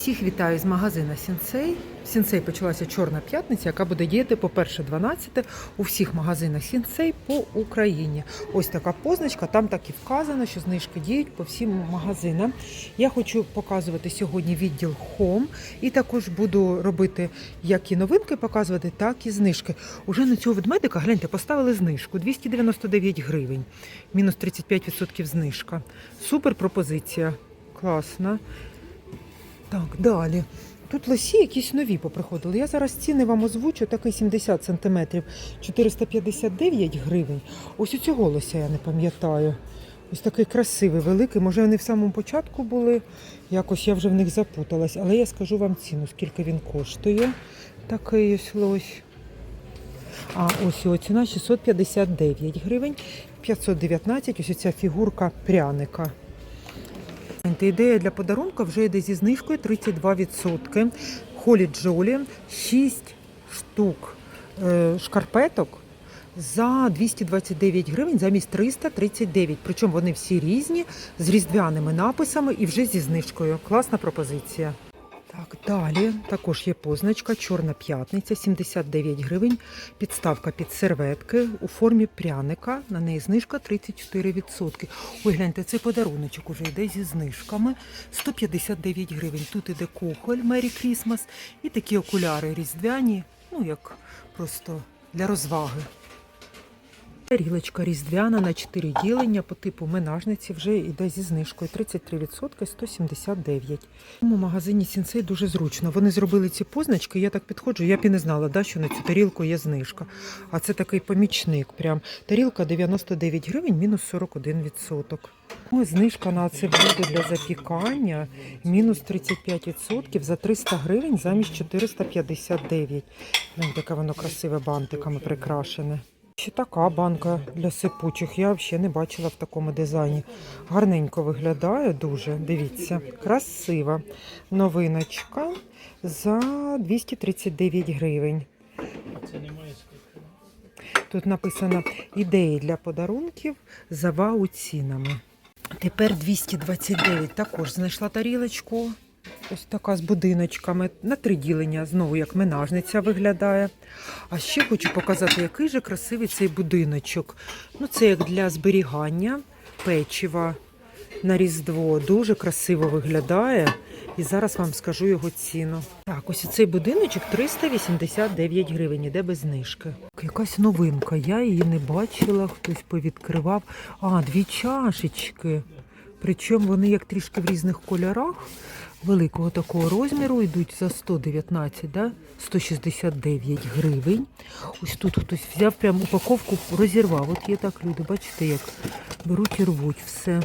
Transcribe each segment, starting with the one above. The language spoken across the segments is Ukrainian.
Всіх вітаю з магазина Сінсей. Сінсей почалася Чорна п'ятниця, яка буде діяти по 1.12 у всіх магазинах Сінсей по Україні. Ось така позначка, там так і вказано, що знижки діють по всім магазинам. Я хочу показувати сьогодні відділ Home і також буду робити як і новинки показувати, так і знижки. Уже на цього ведмедика, гляньте, поставили знижку 299 гривень, мінус 35% знижка. Супер пропозиція. Класна. Так, далі. Тут лосі якісь нові поприходили. Я зараз ціни вам озвучу, такий 70 см, 459 гривень. Ось у цього лося я не пам'ятаю. Ось такий красивий, великий. Може, вони в самому початку були. Якось я вже в них запуталась. Але я скажу вам ціну, скільки він коштує. Такий ось лось. А ось його ціна 659 гривень, 519. Ось ця фігурка пряника. Та Ідея для подарунка вже йде зі знижкою 32%. Холі Джолі 6 штук е, шкарпеток за 229 гривень замість 339. Причому вони всі різні, з різдвяними написами і вже зі знижкою. Класна пропозиція. Так, далі також є позначка Чорна п'ятниця, 79 гривень. Підставка під серветки у формі пряника. На неї знижка 34%. Ой, гляньте, цей подаруночок уже йде зі знижками. 159 гривень. Тут іде кухоль Мері Крісмас і такі окуляри різдвяні, ну як просто для розваги. Тарілочка різдвяна на 4 ділення по типу менажниці вже йде зі знижкою 33% 179. У магазині Сінсей дуже зручно. Вони зробили ці позначки, я так підходжу, я б і не знала, да, що на цю тарілку є знижка. А це такий помічник. Прям тарілка 99 гривень, мінус 41%. Ось знижка на це блюдо для запікання мінус 35% за 300 гривень замість 459. Глянь, таке воно красиве бантиками прикрашене. Ще така банка для сипучих. Я взагалі не бачила в такому дизайні. Гарненько виглядає дуже. Дивіться, красива новиночка за 239 гривень. Тут написано ідеї для подарунків за вау цінами. Тепер 229. Також знайшла тарілочку. Ось така з будиночками на три ділення, знову як менажниця виглядає. А ще хочу показати, який же красивий цей будиночок. Ну, це як для зберігання печива на Різдво. Дуже красиво виглядає. І зараз вам скажу його ціну. Так, ось цей будиночок 389 гривень, іде без знижки. Якась новинка. Я її не бачила, хтось повідкривав. А, дві чашечки. Причому вони як трішки в різних кольорах великого такого розміру йдуть за 119, да? 169 гривень. Ось тут хтось взяв прям упаковку, розірвав. От є так люди, бачите, як беруть і рвуть все.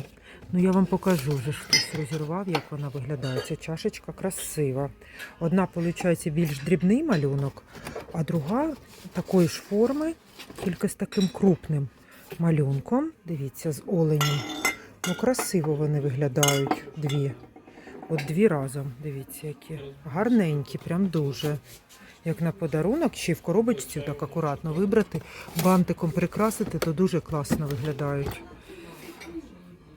Ну я вам покажу вже ж хтось розірвав, як вона виглядає. Ця чашечка красива. Одна, виходить, більш дрібний малюнок, а друга такої ж форми, тільки з таким крупним малюнком. Дивіться, з оленем. Ну, красиво вони виглядають дві. От дві разом, дивіться, які гарненькі, прям дуже. Як на подарунок, й в коробочці так акуратно вибрати, бантиком прикрасити, то дуже класно виглядають.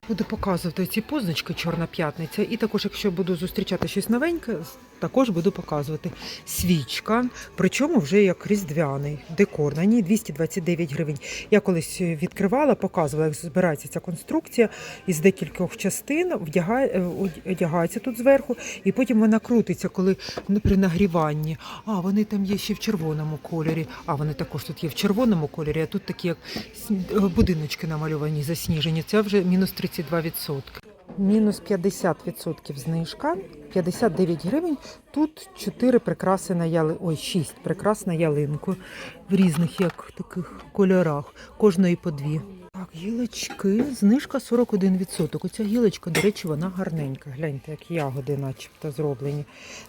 Буду показувати ці позначки Чорна п'ятниця. І також, якщо буду зустрічати щось новеньке, також буду показувати свічка. Причому вже як різдвяний декор. На ній 229 гривень. Я колись відкривала, показувала, як збирається ця конструкція із декількох частин, е, одягається тут зверху, і потім вона крутиться, коли ну, при нагріванні. А вони там є ще в червоному кольорі. А вони також тут є в червоному кольорі, а тут такі як е, будиночки намальовані, засніжені. Це вже мінус 32%. Мінус 50% знижка, 59 гривень. Тут 4 прикраси на яли... Ой, 6 прикрас на ялинку в різних як таких кольорах, кожної по дві. Так, гілочки, знижка 41%. Оця гілочка, до речі, вона гарненька. Гляньте, як ягоди начебто зроблені.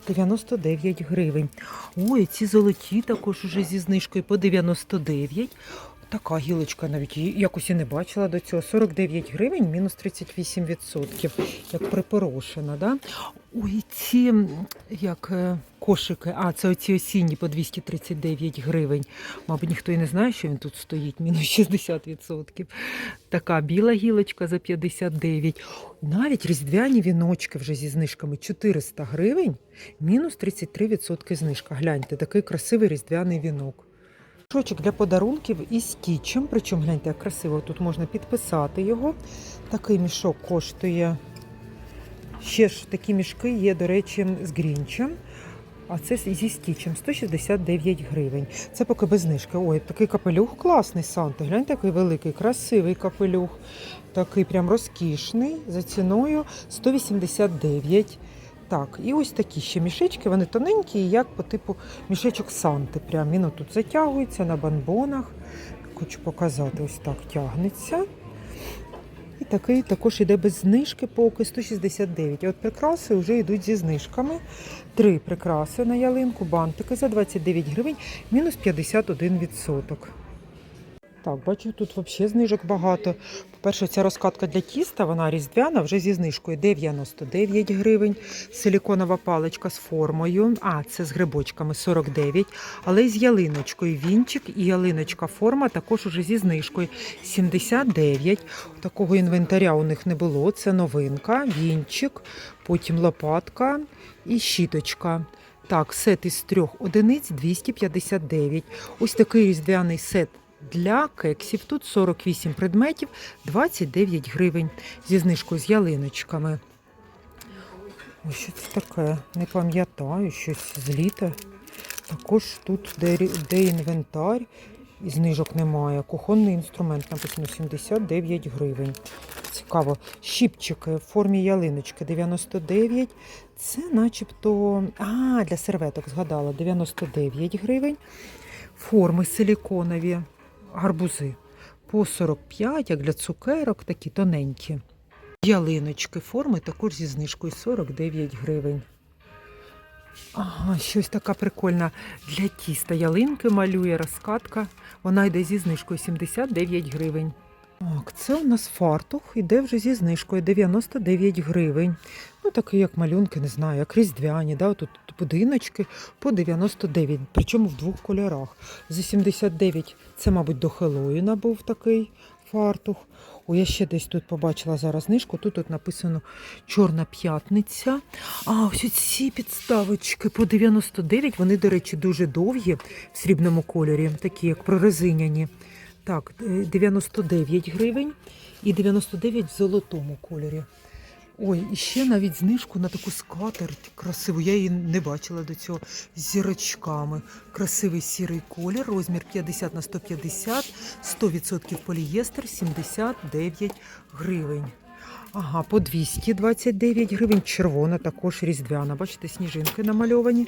99 гривень. Ой, ці золоті також уже зі знижкою по 99. Така гілочка навіть її якось і не бачила до цього. 49 гривень, мінус 38%, як припорошена. Да? Ой, ці як е, кошики. А, це оці осінні по 239 гривень. Мабуть, ніхто і не знає, що він тут стоїть, мінус 60%. Така біла гілочка за 59. Навіть різдвяні віночки вже зі знижками 400 гривень, мінус 33% знижка. Гляньте, такий красивий різдвяний вінок. Мішочок для подарунків із стічем. Причому гляньте, як красиво тут можна підписати його. Такий мішок коштує. Ще ж такі мішки є, до речі, з грінчем. А це зі стічем 169 гривень. Це поки без знижки. Ой, такий капелюх класний Санта. Гляньте, який великий, красивий капелюх. Такий прям розкішний за ціною 189. Так, і ось такі ще мішечки, вони тоненькі, як по типу мішечок Санти. Прям він тут затягується на банбонах. Хочу показати, ось так тягнеться. І такий також іде без знижки поки 169. І от прикраси вже йдуть зі знижками. Три прикраси на ялинку, бантики за 29 гривень, мінус 51%. Так, бачу, тут взагалі знижок багато. По-перше, ця розкатка для тіста, вона різдвяна, вже зі знижкою 99 гривень. Силіконова паличка з формою. А, це з грибочками 49. Але з ялиночкою. Вінчик і ялиночка форма також уже зі знижкою 79. Такого інвентаря у них не було. Це новинка, вінчик, потім лопатка і щіточка. Так, сет із трьох одиниць 259. Ось такий різдвяний сет для кексів. Тут 48 предметів, 29 гривень зі знижкою з ялиночками. Ось що це таке? Не пам'ятаю, щось з літа. Також тут де, де інвентар. І знижок немає. Кухонний інструмент написано 79 гривень. Цікаво. Щіпчики в формі ялиночки 99. Це начебто. А, для серветок згадала 99 гривень. Форми силіконові, гарбузи по 45, як для цукерок, такі тоненькі. Ялиночки форми також зі знижкою 49 гривень. Ага, щось така прикольна для тіста. Ялинки малює розкатка. Вона йде зі знижкою 79 гривень. Так, це у нас фартух, іде вже зі знижкою 99 гривень. Ну, такий, як малюнки, не знаю, як різдвяні, да? тут будиночки по 99, причому в двох кольорах. За 79 це, мабуть, до Хеллоїна був такий фартух. О, я ще десь тут побачила зараз знижку. Тут от написано Чорна п'ятниця. А ось ці підставочки по 99. Вони, до речі, дуже довгі в срібному кольорі, такі як прорезиняні. Так, е, 99 гривень і 99 в золотому кольорі. Ой, і ще навіть знижку на таку скатерть красиву. Я її не бачила до цього зірочками. Красивий сірий колір, розмір 50 на 150, 100% полієстер, 79 гривень. Ага, по 229 гривень. Червона, також різдвяна. Бачите, сніжинки намальовані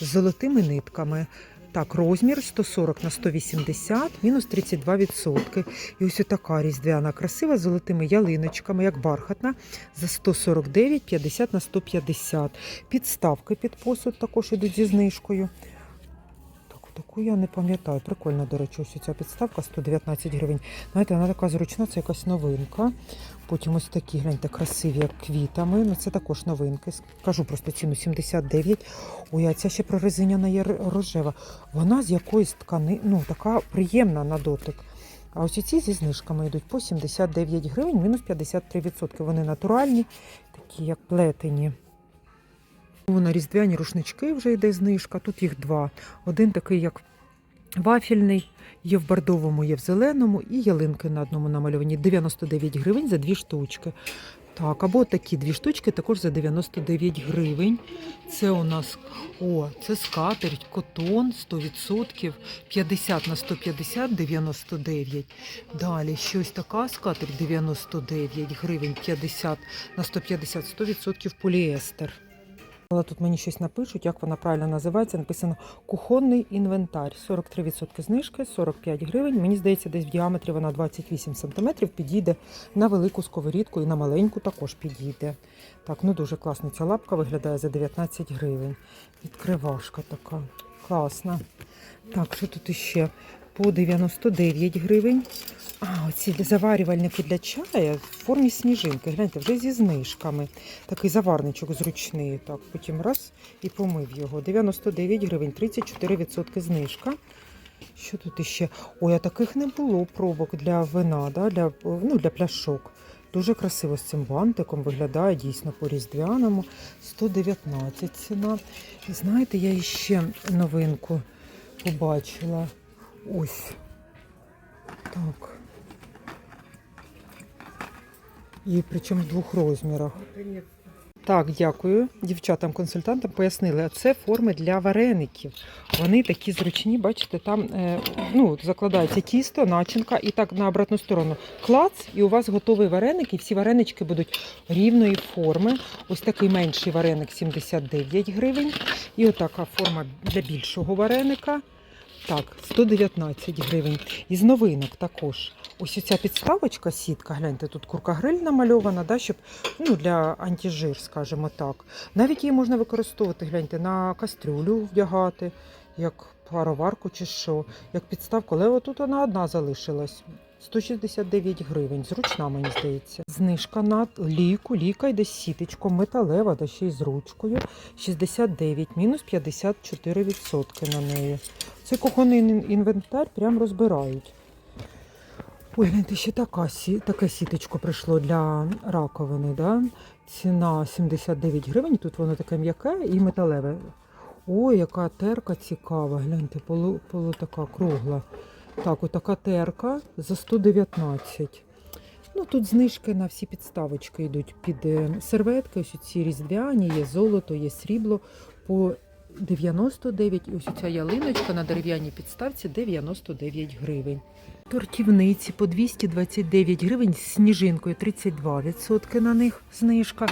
з золотими нитками. Так, розмір 140 на 180, мінус 32%. І ось така різдвяна, красива з золотими ялиночками, як бархатна, за 149, 50 на 150. Підставки під посуд також ідуть зі знижкою. Так, таку я не пам'ятаю. Прикольно, до речі, ось ця підставка 119 гривень. Знаєте, вона така зручна, це якась новинка. Потім ось такі, гляньте, красиві, як квітами. Ну, це також новинки. Скажу просто ціну 79. Ой, а ця ще прорезиняна є рожева. Вона з якоїсь ткани, ну, така приємна на дотик. А ось ці зі знижками йдуть по 79 гривень, мінус 53%. Вони натуральні, такі як плетені. На різдвяні рушнички вже йде знижка. Тут їх два. Один такий, як вафельний, є в бордовому, є в зеленому, і ялинки на одному намальовані. 99 гривень за дві штучки. Так, або такі дві штучки також за 99 гривень. Це у нас о, це скатерть, котон 100%, 50 на 150, 99. Далі щось така скатерть 99 гривень, 50 на 150, 100% поліестер. Але тут мені щось напишуть, як вона правильно називається. Написано кухонний інвентар. 43% знижки, 45 гривень. Мені здається, десь в діаметрі вона 28 см підійде на велику сковорідку і на маленьку також підійде. Так, ну дуже класно. Ця лапка виглядає за 19 гривень. Відкривашка така. Класна. Так, що тут іще? По 99 гривень. А, оці заварювальники для чаю в формі сніжинки. Гляньте, вже зі знижками. Такий заварничок зручний. Так, потім раз і помив його. 99 гривень, 34% знижка. Що тут іще? Ой, а таких не було пробок для вина, да? для, ну, для пляшок. Дуже красиво з цим бантиком виглядає дійсно по різдвяному. 119 ціна. І знаєте, я іще новинку побачила. Ось. Так. І причому в двох розмірах. Так, дякую. Дівчатам-консультантам пояснили, а це форми для вареників. Вони такі зручні, бачите, там е, ну, закладається тісто, начинка, і так на обратну сторону клац, і у вас готовий вареник, і всі варенички будуть рівної форми. Ось такий менший вареник 79 гривень. І отака форма для більшого вареника. Так, 119 гривень. Із новинок також. Ось ця підставочка, сітка, гляньте, тут курка гриль намальована, да, щоб ну, для антижир, скажімо так. Навіть її можна використовувати, гляньте, на кастрюлю вдягати, як пароварку чи що, як підставку. Але отут вона одна залишилась. 169 гривень. Зручна, мені здається. Знижка на ліку. Ліка йде з сіточком, металева, да ще й з ручкою. 69, мінус 54% на неї. Цей кухонний інвентар прям розбирають. Ой, гляньте, ще така, таке сіточко прийшло для раковини. Да? Ціна 79 гривень. Тут воно таке м'яке і металеве. Ой, яка терка цікава. Гляньте, полу, полу така кругла. Так, отака терка за 119. Ну, тут знижки на всі підставочки йдуть під е, серветки. Ось ці різдвяні, є золото, є срібло по 99. І ось ця ялиночка на дерев'яній підставці 99 гривень. Тортівниці по 229 гривень з сніжинкою 32% на них знижка.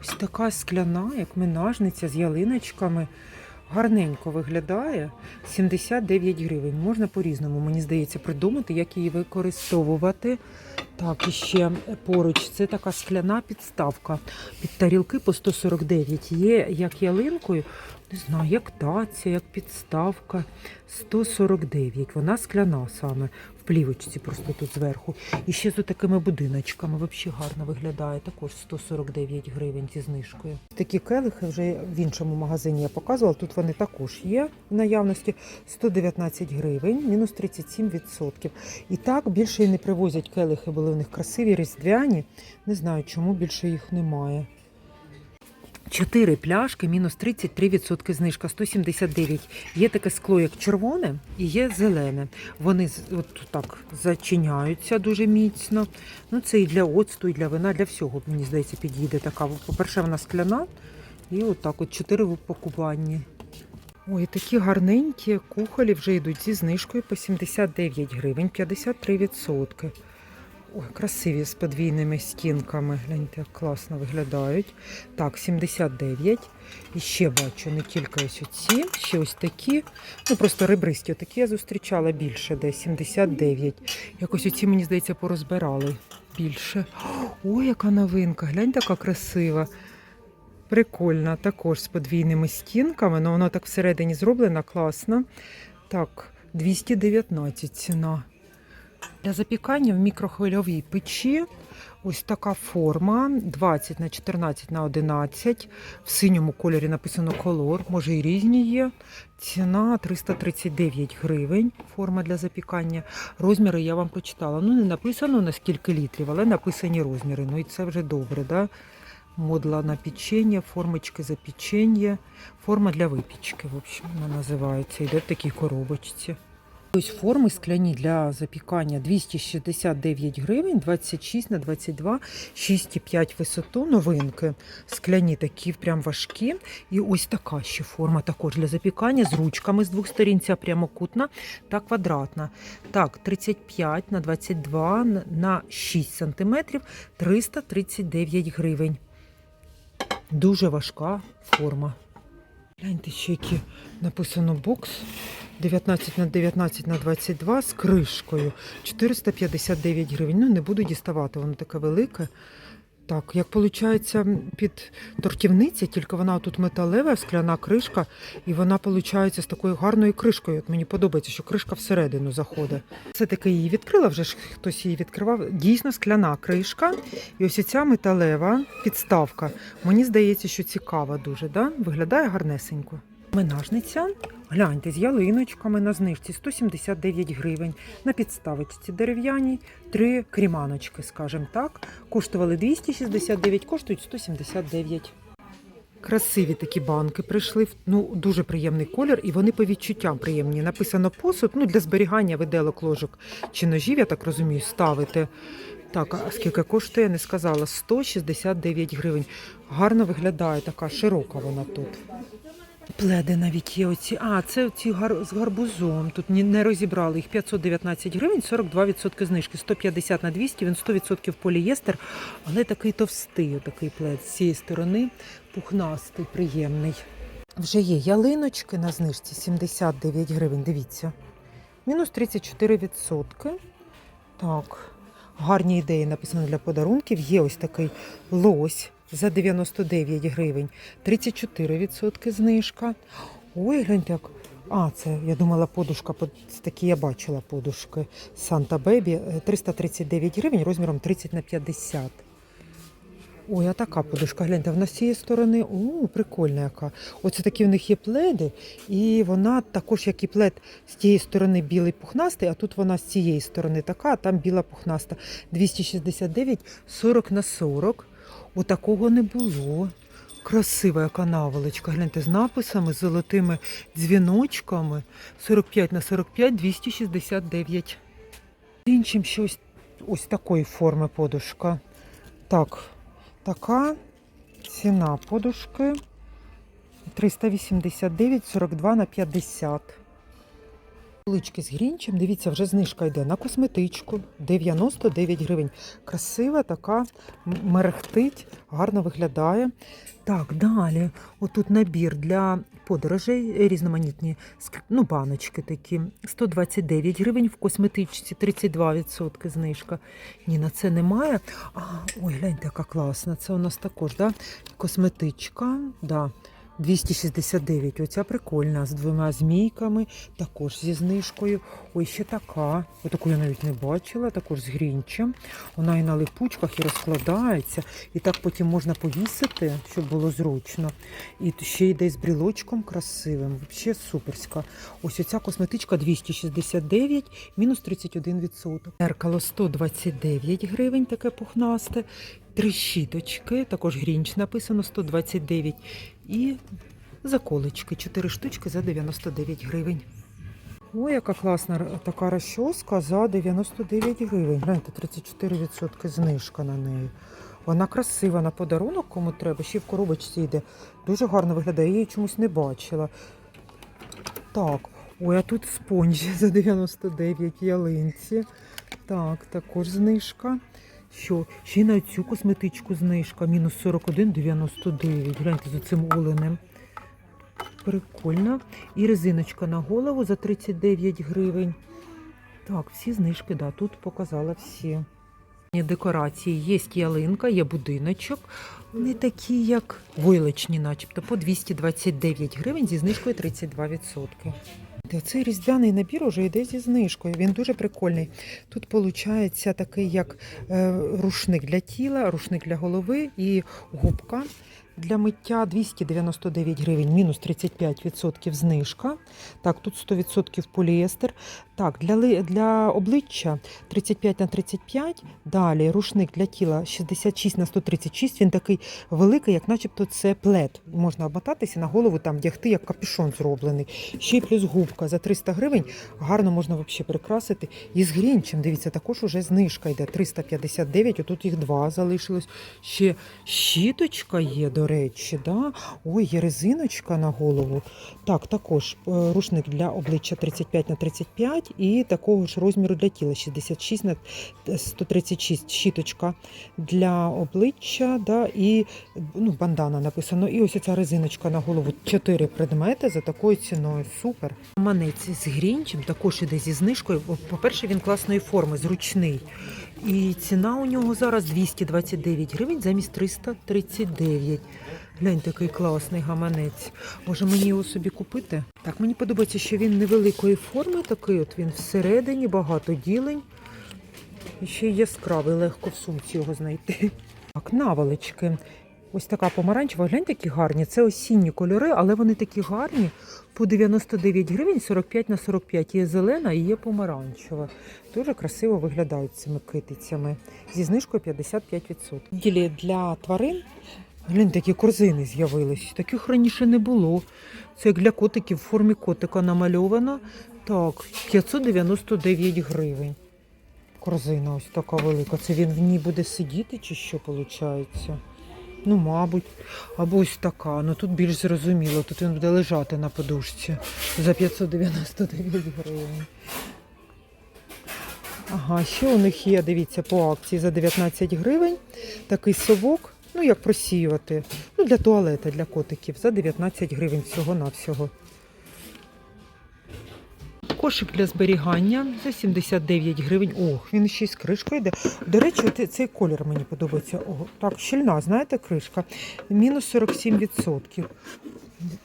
Ось така скляна, як минажниця з ялиночками. Гарненько виглядає 79 гривень. Можна по-різному, мені здається, придумати, як її використовувати. Так, і ще поруч це така скляна підставка під тарілки по 149. Є як ялинкою, не знаю, як таця, як підставка. 149. Вона скляна саме в плівочці, просто тут зверху. І ще з такими будиночками. Взагалі гарно виглядає. Також 149 гривень зі знижкою. Такі келихи вже в іншому магазині я показувала. Тут вони також є в наявності. 119 гривень, мінус 37%. І так більше не привозять келихи, були в них красиві, різдвяні. Не знаю, чому більше їх немає. Чотири пляшки, мінус 33% знижка, 179. Є таке скло, як червоне, і є зелене. Вони от так зачиняються дуже міцно. Ну, це і для оцту, і для вина, для всього, мені здається, підійде така. По-перше, вона скляна, і отак от чотири в упакуванні. Ой, такі гарненькі кухолі вже йдуть зі знижкою по 79 гривень, 53%. Ой, красиві з подвійними стінками. Гляньте, як класно виглядають. Так, 79. І ще бачу не тільки ось оці, ще ось такі. Ну просто ребристі. Такі я зустрічала більше, де 79. Якось оці, мені здається, порозбирали більше. Ой, яка новинка! Гляньте, яка красива. Прикольна, також з подвійними стінками, але воно так всередині зроблено, класно. Так, 219 ціна. Для запікання в мікрохвильовій печі ось така форма 20 на 14 на 11. В синьому кольорі написано колор, може і різні є. Ціна 339 гривень. Форма для запікання. Розміри я вам прочитала. Ну, не написано на скільки літрів, але написані розміри. Ну і це вже добре, да? Модла на печення, формочки за печення, форма для випічки, в общем, вона називається. Йде в такій коробочці. Ось форми скляні для запікання 269 гривень, 26 на 22, 6,5 висоту, новинки. Скляні такі прям важкі. І ось така ще форма також для запікання з ручками з двох сторін, ця прямокутна та квадратна. Так, 35 на 22 на 6 сантиметрів, 339 гривень. Дуже важка форма. Гляньте, ще які написано бокс. 19 на 19 на 22 з кришкою. 459 гривень. Ну, не буду діставати, воно таке велике. Так, як виходить під тортівниця, тільки вона тут металева, скляна кришка, і вона виходить з такою гарною кришкою. От мені подобається, що кришка всередину заходить. Все-таки її відкрила, вже ж хтось її відкривав. Дійсно скляна кришка. І ось ця металева підставка. Мені здається, що цікава дуже, да? виглядає гарнесенько. Менажниця. Гляньте, з ялиночками на знижці 179 гривень. На підставочці дерев'яній, три кріманочки, скажімо так. Коштували 269, коштують 179. Красиві такі банки прийшли. Ну, дуже приємний колір, і вони по відчуттям приємні. Написано посуд, ну, для зберігання виделок, ложок чи ножів, я так розумію, ставити. Так, а скільки коштує, не сказала. 169 гривень. Гарно виглядає, така широка вона тут. Пледи навіть є оці. А, це ці гар... з гарбузом. Тут не розібрали. Їх 519 гривень, 42% знижки. 150 на 200, він 100% полієстер, але такий товстий такий плед. З цієї сторони пухнастий, приємний. Вже є ялиночки на знижці 79 гривень. Дивіться. Мінус 34%. Так. Гарні ідеї написано для подарунків. Є ось такий лось за 99 гривень. 34% знижка. Ой, гляньте, як. А, це я думала, подушка, такі я бачила подушки. Санта Бебі е, 339 гривень розміром 30 на 50. Ой, а така подушка, гляньте, вона з цієї сторони, о, прикольна яка. Оце такі в них є пледи, і вона також, як і плед, з тієї сторони білий пухнастий, а тут вона з цієї сторони така, а там біла пухнаста. 269, 40 на 40. Отакого не було. Красива яка наволочка. Гляньте, з написами, з золотими дзвіночками. 45 на 45, 269. Іншим щось ось такої форми подушка. Так, така ціна подушки 389, 42 на 50. Полички з грінчем, дивіться, вже знижка йде на косметичку 99 гривень. Красива така, мерехтить, гарно виглядає. Так, далі. Отут набір для подорожей різноманітні ну, баночки такі. 129 гривень в косметичці, 32% знижка. Ні, на це немає. А, ой, гляньте, яка класна. Це у нас також, да? Косметичка, да. 269. Оця прикольна з двома змійками, також зі знижкою. Ой, ще така. Отаку я навіть не бачила, також з грінчем. Вона і на липучках, і розкладається. І так потім можна повісити, щоб було зручно. І ще йде з брілочком красивим. Взагалі суперська. Ось оця косметичка 269, мінус 31%. Зеркало 129 гривень, таке пухнасте. Три щіточки, також грінч написано 129. І заколочки, 4 штучки за 99 гривень. Ой, яка класна така розчоска за 99 гривень. Гляньте, 34% знижка на неї. Вона красива на подарунок, кому треба, ще в коробочці йде. Дуже гарно виглядає, я її чомусь не бачила. Так, ой, а тут спонжі за 99 ялинці. Так, також знижка. Що? Ще й на цю косметичку знижка. Мінус 41,99. Гляньте за цим оленем. Прикольно. І резиночка на голову за 39 гривень. Так, всі знижки, да, тут показала всі. Декорації є ялинка, є будиночок. Не такі, як войлочні, начебто, по 229 гривень зі знижкою 32%. Цей різдвяний набір уже йде зі знижкою. Він дуже прикольний. Тут виходить такий, як е, рушник для тіла, рушник для голови і губка. Для миття 299 гривень, мінус 35% знижка. Так, тут 100% поліестер. Так, для, для обличчя 35 на 35. Далі рушник для тіла 66 на 136. Він такий великий, як начебто це плед. Можна обмотатися на голову, там вдягти, як капюшон зроблений. Ще й плюс губка за 300 гривень. Гарно можна взагалі прикрасити. І з грінчем, дивіться, також уже знижка йде 359. Отут їх два залишилось. Ще щіточка є, до речі. Да? Ой, є резиночка на голову. Так, також е, рушник для обличчя 35 на 35 і такого ж розміру для тіла 66 на 136 щіточка для обличчя, да, і ну, бандана написано. І ось ця резиночка на голову. Чотири предмети за такою ціною. Супер. Манець з грінчем також іде зі знижкою. По-перше, він класної форми, зручний. І ціна у нього зараз 229 гривень замість 339. Глянь, такий класний гаманець. Може мені його собі купити? Так, мені подобається, що він невеликої форми, такий от він всередині, багато ділень. І ще яскравий, легко в сумці його знайти. Так, наволочки. Ось така помаранчева, глянь, такі гарні. Це осінні кольори, але вони такі гарні. По 99 гривень 45 на 45. Є зелена і є помаранчева. Дуже красиво виглядають цими китицями. Зі знижкою 55%. Ділі для тварин. Глянь, такі корзини з'явились. Таких раніше не було. Це як для котиків в формі котика намальовано. Так, 599 гривень. Корзина ось така велика. Це він в ній буде сидіти чи що виходить? Ну, мабуть. Або ось така. Ну тут більш зрозуміло. Тут він буде лежати на подушці за 599 гривень. Ага, ще у них є, дивіться, по акції за 19 гривень. Такий совок, ну як просіювати. Ну, для туалета, для котиків, за 19 гривень всього-навсього. Кошик для зберігання за 79 гривень. Ох, він ще й з кришкою йде. До речі, цей колір мені подобається. О, так, щільна, знаєте, кришка. Мінус 47%.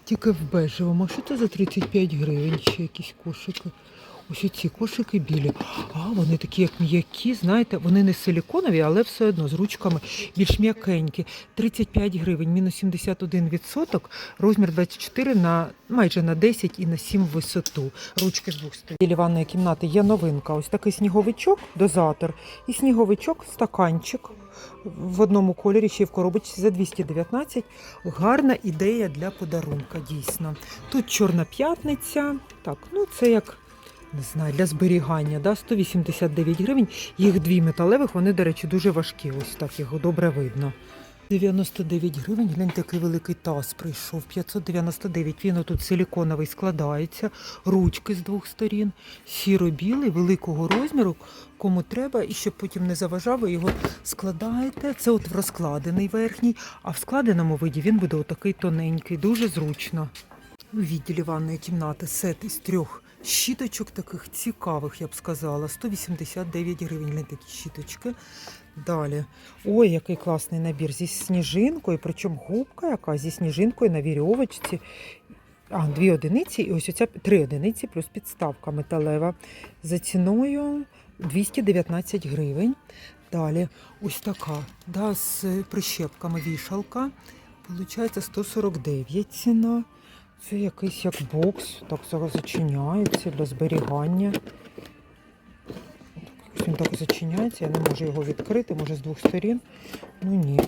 Тільки в бежевому. А що це за 35 гривень? Ще якісь кошики. Ось ці кошики білі. А, вони такі, як м'які, знаєте, вони не силіконові, але все одно з ручками більш м'якенькі. 35 гривень, мінус 71%, розмір 24 на майже на 10 і на 7 висоту. Ручки з двох сторін. Біля ванної кімнати є новинка. Ось такий сніговичок, дозатор, і сніговичок, стаканчик. В одному кольорі ще й в коробочці за 219. Гарна ідея для подарунка, дійсно. Тут чорна п'ятниця. Так, ну це як не знаю, для зберігання, да, 189 гривень. Їх дві металевих, вони, до речі, дуже важкі. Ось так їх добре видно. 99 гривень, глянь, такий великий таз прийшов. 599. Він отут силіконовий складається, ручки з двох сторін, сіро-білий, великого розміру. Кому треба, і щоб потім не заважав, ви його складаєте. Це от в розкладений верхній, а в складеному виді він буде отакий тоненький, дуже зручно. У відділі ванної кімнати сет із трьох щіточок таких цікавих, я б сказала. 189 гривень на такі щіточки. Далі. Ой, який класний набір зі сніжинкою, причому губка яка зі сніжинкою на вірьовочці. А, дві одиниці, і ось оця три одиниці плюс підставка металева. За ціною 219 гривень. Далі ось така, да, з прищепками вішалка. Получається 149 ціна. Це якийсь як бокс, так зараз зачиняється для зберігання. Він так зачиняється, я не можу його відкрити, може з двох сторін. Ну ні.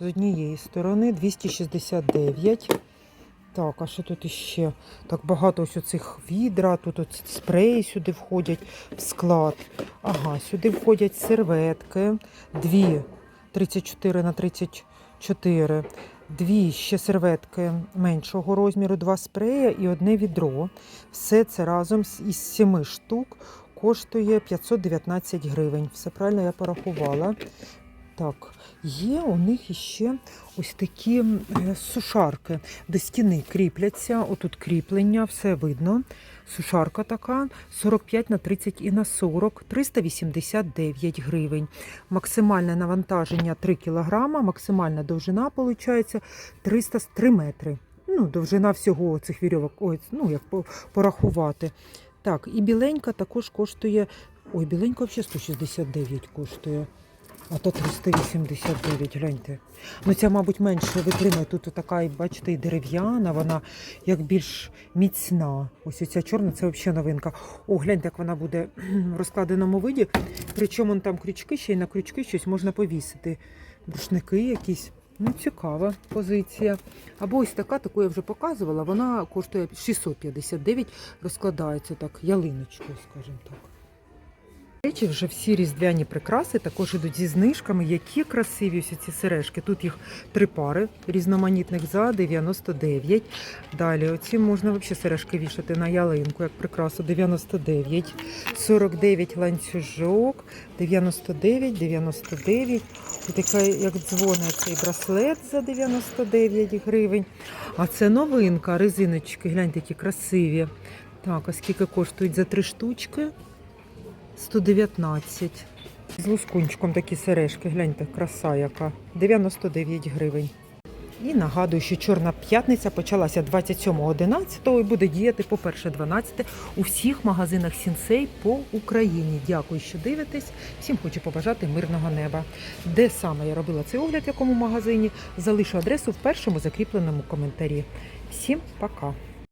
З однієї сторони 269. Так, а що тут іще? Так багато ось оцих відра, тут от спреї сюди входять в склад. Ага, сюди входять серветки. Дві 34 на 34. Дві ще серветки меншого розміру, два спрея і одне відро. Все це разом із сіми штук коштує 519 гривень. Все правильно я порахувала. Так, є у них іще ось такі сушарки, до стіни кріпляться. Отут кріплення, все видно. Сушарка така 45 на 30 і на 40, 389 гривень. Максимальне навантаження 3 кг, максимальна довжина виходить 303 метри. Ну, довжина всього цих вірьовок, ой, ну як порахувати. Так, і біленька також коштує. Ой, біленька взагалі 169 коштує. А то 389, гляньте. Ну ця, мабуть, менше витримує. Тут така, бачите, і дерев'яна, вона як більш міцна. Ось ця чорна, це взагалі новинка. О, гляньте, як вона буде в розкладеному виді. Причому там крючки, ще й на крючки щось можна повісити. Рушники якісь. Ну, цікава позиція. Або ось така, таку я вже показувала, вона коштує 659, розкладається так, ялиночкою, скажімо так. Речі, вже всі різдвяні прикраси також ідуть зі знижками. Які красиві ось ці сережки. Тут їх три пари різноманітних за 99. Далі оці можна взагалі сережки вішати на ялинку, як прикрасу 99. 49 ланцюжок, 99, 99. І така, як дзвони, цей браслет за 99 гривень. А це новинка, резиночки, гляньте, які красиві. Так, а скільки коштують за три штучки? 119. З лускунчиком такі сережки, гляньте, краса яка. 99 гривень. І нагадую, що Чорна п'ятниця почалася 27.11 і буде діяти по 1.12 у всіх магазинах Сінсей по Україні. Дякую, що дивитесь. Всім хочу побажати мирного неба. Де саме я робила цей огляд, в якому магазині, залишу адресу в першому закріпленому коментарі. Всім пока!